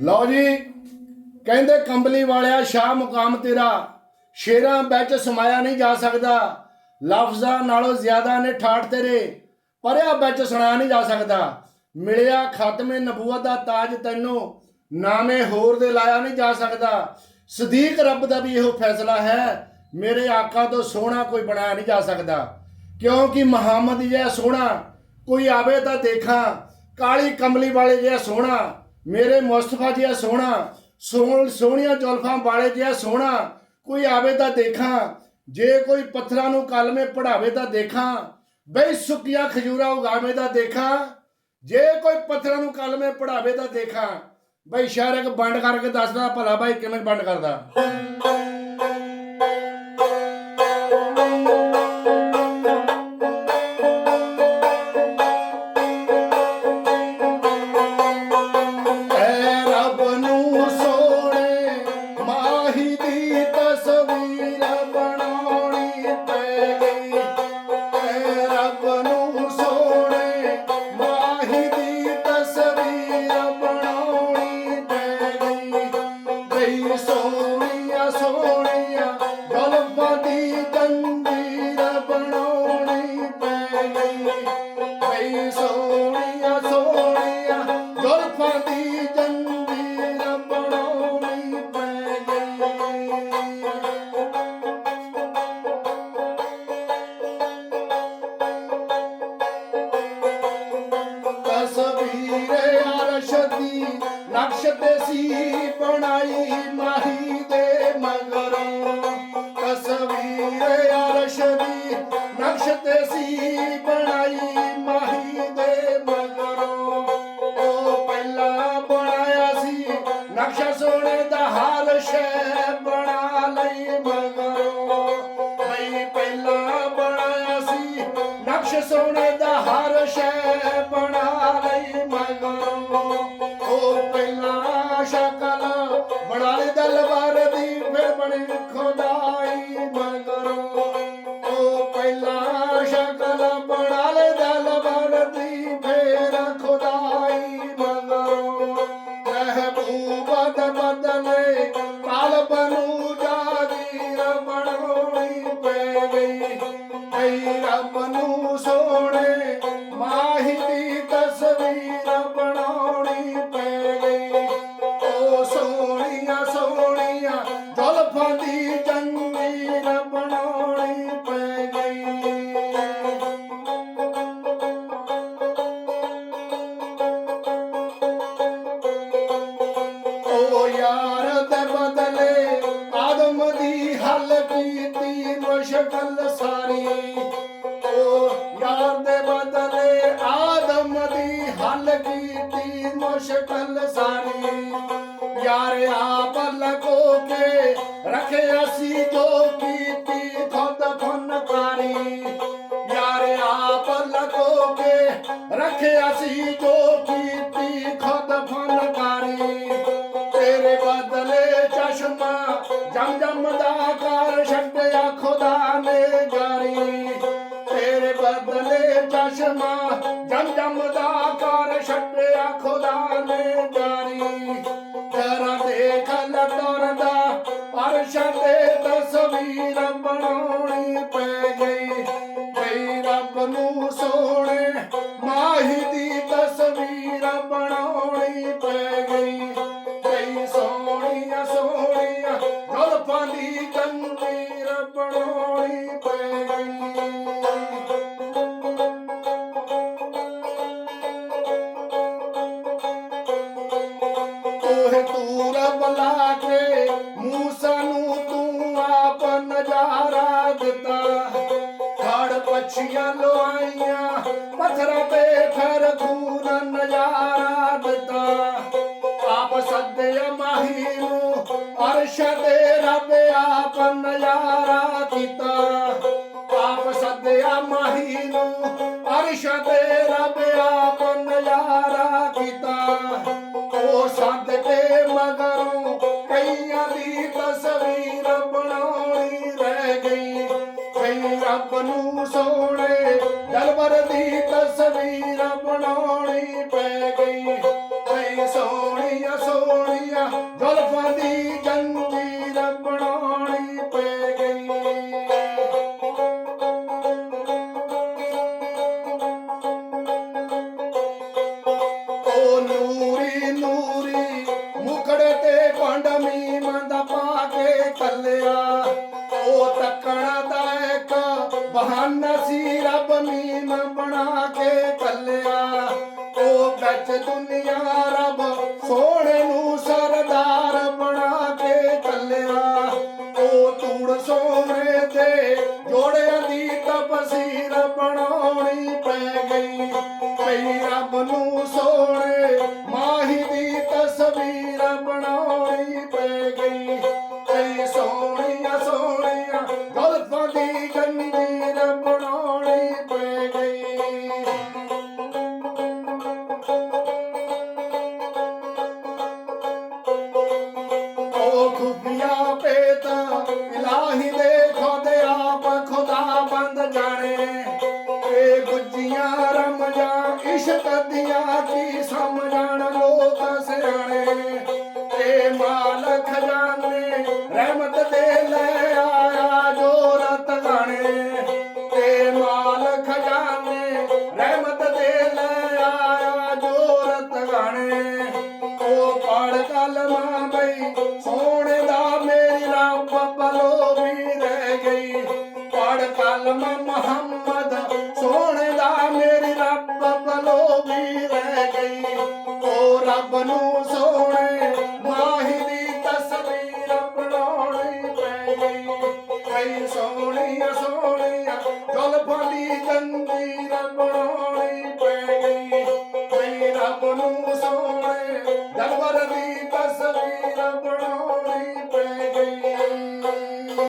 ਲਓ ਜੀ, ਕਹਿੰਦੇ ਕੰਬਲੀ ਵਾਲਿਆ, ਸ਼ਾਹ ਮੁਕਾਮ ਤੇਰਾ। ਸ਼ੇਰਾਂ ਵਿੱਚ ਸਮਾਇਆ ਨਹੀਂ ਜਾ ਸਕਦਾ। ਲਫ਼ਜ਼ਾਂ ਨਾਲੋਂ ਜ਼ਿਆਦਾ ਨੇ ਠਾਠ ਤੇਰੇ। ਪਰਿਆ ਵਿੱਚ ਸੁਣਾਇਆ ਨਹੀਂ ਜਾ ਸਕਦਾ। ਮਿਲਿਆ ਖਤਮੇ ਨਬੂਵਤ ਦਾ ਤਾਜ ਤੈਨੂੰ। ਨਾਮੇ ਹੋਰ ਦੇ ਲਾਇਆ ਨਹੀਂ ਜਾ ਸਕਦਾ। ਸਦੀਕ ਰੱਬ ਦਾ ਵੀ ਇਹੋ ਫੈਸਲਾ ਹੈ। ਮੇਰੇ ਆਕਾ ਤੋਂ ਸੋਹਣਾ ਕੋਈ ਬਣਾਇਆ ਨਹੀਂ ਜਾ ਸਕਦਾ। ਕਿਉਂਕਿ ਮੁਹੰਮਦ ਜਿਹਾ ਸੋਹਣਾ। ਕੋਈ ਆਵੇ ਤਾਂ ਦੇਖਾਂ। ਕਾਲੀ ਕਮਲੀ ਵਾਲੇ ਜਿਹਾ ਸੋਹਣਾ। ਮੇਰੇ ਮੁਸਤਫਾ ਜਿਹਾ ਸੋਹਣਾ, ਸੋਹਣ, ਸੋਹਣੀਆਂ ਜ਼ੁਲਫਾਂ ਵਾਲੇ ਜਿਹਾ ਸੋਹਣਾ, ਕੋਈ ਆਵੇ ਤਾਂ ਦੇਖਾਂ, ਜੇ ਕੋਈ ਪੱਥਰਾਂ ਨੂੰ ਕਲਮੇ ਪੜਾਵੇ ਤਾਂ ਦੇਖਾਂ, ਬਈ ਸੁੱਕੀਆਂ ਖਜੂਰਾ ਉਗਾਵੇ ਤਾਂ ਦੇਖਾਂ, ਜੇ ਕੋਈ ਪੱਥਰਾਂ ਨੂੰ ਕਲਮੇ ਪੜਾਵੇ ਤਾਂ ਦੇਖਾਂ, ਬਈ ਸ਼ਹਿਰ ਇੱਕ ਵੰਡ ਕਰਕੇ ਦੱਸਦਾ, ਭਲਾ ਬਾਈ ਕਿਵੇਂ ਵੰਡ ਕਰਦਾ। ਨਕਸ਼ ਤੇ ਸੀ ਬਣਾਈ ਮਾਹੀ ਦੇ ਮਗਰੋਂ। ਤਸਵੀਰ ਅਰਸ਼ ਦੀ ਨਕਸ਼ ਤੇ ਸੀ ਬਣਾਈ ਮਾਹੀ ਦੇ ਮਗਰੋਂ। ਉਹ ਪਹਿਲਾਂ ਬਣਾਇਆ ਸੀ, ਨਕਸ਼ਾ ਸੋਨੇ ਦਾ ਹਾਲ ਸ਼ੈ ਬਣਾ ਲਈ ਮਗਰੋਂ। ਬਈ ਪਹਿਲਾਂ ਬਣਾਇਆ ਸੀ, ਨਕਸ਼ ਸੋਨੇ ਦਾ ਹਰ ਸ਼ੈ ਬਣਾ ਲਈ ਮਗਰੋਂ। ਉਹ ਪਹਿਲਾਂ ਸ਼ਕਲ। ਬਣਾ ਲਈ ਦਲਵਾਰ ਦੀ ਫਿਰ ਬਣੀ ਖੁਦਾਈ ਕੀਤੀ ਸਾਰੀ। ਓ ਯਾਰ ਦੇ ਬਦਲੇ ਆਦਮ ਦੀ ਹੱਲ ਕੀਤੀ ਮੁਸ਼ਕਲ ਸਾਰੀ। ਯਾਰ ਆਪ ਲਗੋ ਕੇ ਰੱਖਿਆ ਸੀ ਜੋ ਕੀਤੀ ਖੁਦ ਫਨਕਾਰੀ ਯਾਰ ਆਪ ਲਗੋ ਕੇ ਰੱਖਿਆ ਸੀ ਜੋ ਕੀਤੀ ਖੁਦ ਫਨਕਾਰੀ ਤੇਰੇ ਬਦਲੇ ਚਸ਼ਮਾ ਜਮ ਜਮ ਦਾ ਕਰ ਛੱਡਿਆ ਖੁਦਾ ਨੇ ਜਾਰੀ। ਤੇਰੇ ਬਦਲੇ ਚਸ਼ਮਾ ਜਮ ਜਮ ਦਾ ਕਰ ਛੱਡਿਆ ਖੁਦਾ ਨੇ ਜਾਰੀ। ਤੇਰਾ ਦੇਖ ਲਟਰਦਾ ਅਰਸ਼ ਤੇ ਤਸਵੀਰ ਬਣਾਉਣੀ ਖੜ ਪਛੀਆਂ ਲੋਆਈਆਂ ਪੱਥਰਾਂ ਤੇ ਫਿਰ ਖੂਨ ਨਜ਼ਾਰਾ ਦਿੱਤਾ ਆਪ ਸੱਦਿਆ ਮਾਹੀ ਨੂੰ, ਅਰਸ਼ ਦੇ ਰੱਬ ਆਪ ਨਜ਼ਾਰਾ ਕੀਤਾ। ਆਪ ਸੱਦਿਆ ਮਾਹੀ ਨੂੰ, ਅਰਸ਼ ਦੇ ਰੱਬ ਆਪ ਨਜ਼ਾਰਾ ਕੀਤਾ। ਉਹ ਸੱਦ ਕੇ ਮਗਰ ਰੱਬ ਨੂੰ ਸੋਹਣੇ ਦਲਬਰ ਦੀ ਤਸਵੀਰ ਬਣਾਉਣੀ ਪੈ ਗਈ। ਕਈ ਸੋਹਣੀਆਂ ਸੋਹਣੀਆਂ ਜ਼ੁਲਫਾਂ ਦੀ ਜੰਜੀਰ ਬਣਾਉਣੀ ਪੈ ਗਈ। ਓ ਨੂਰੀ ਨੂਰੀ, ਮੁਖੜੇ ਤੇ ਭੰਡ ਮੀਮ ਦਾ ਪਾ ਕੇ ਕੱਲਿਆ ਉਹ ਤੱਕਣਾ ਦਾ ਬਹਾਨਾ ਸੀ ਰੱਬ ਮੀਮ ਬਣਾ ਕੇ ਕੱਲਿਆ। ਉਹ ਵਿੱਚ ਦੁਨੀਆ ਰੱਬ ਸੋਹਣੇ ਨੂੰ ਸਰਦਾਰ ਬਣਾ ਕੇ ਕੱਲਿਆ। ਉਹ ਤੂੜ ਸੋਹਣੇ ਤੇ ਜੋੜਿਆਂ ਦੀ ਤਪਸੀਰ ਬਣਾਉਣੀ ਪੈ ਗਈ। ਪਈ ਰੱਬ ਨੂੰ ਸੋਹਣੇ ਮਾਹੀ ਦੀ ਤਸਵੀਰ ਬਣਾ ਓ ਖੁਫੀਆ ਪੇਤ ਇਲਾਹੀ ਦੇ ਰੱਬ ਨੂੰ ਸੋਹਣੇ, ਮਾਹੀ ਦੀ ਤਸਵੀਰ ਬਣਾਉਣੀ ਪੈ ਗਈ ਕਈ ਸੋਹਣੀਆਂ ਸੋਹਣੀਆਂ ਜ਼ੁਲਫਾਂ ਦੀ ਜੰਜੀਰ ਬਣਾਉਣੀ ਪੈ ਗਈ ਕਈ ਰੱਬ ਨੂੰ ਸੋਹਣੇ ਦਰਬਾਰ ਦੀ ਤਸਵੀਰ ਬਣਾਉਣੀ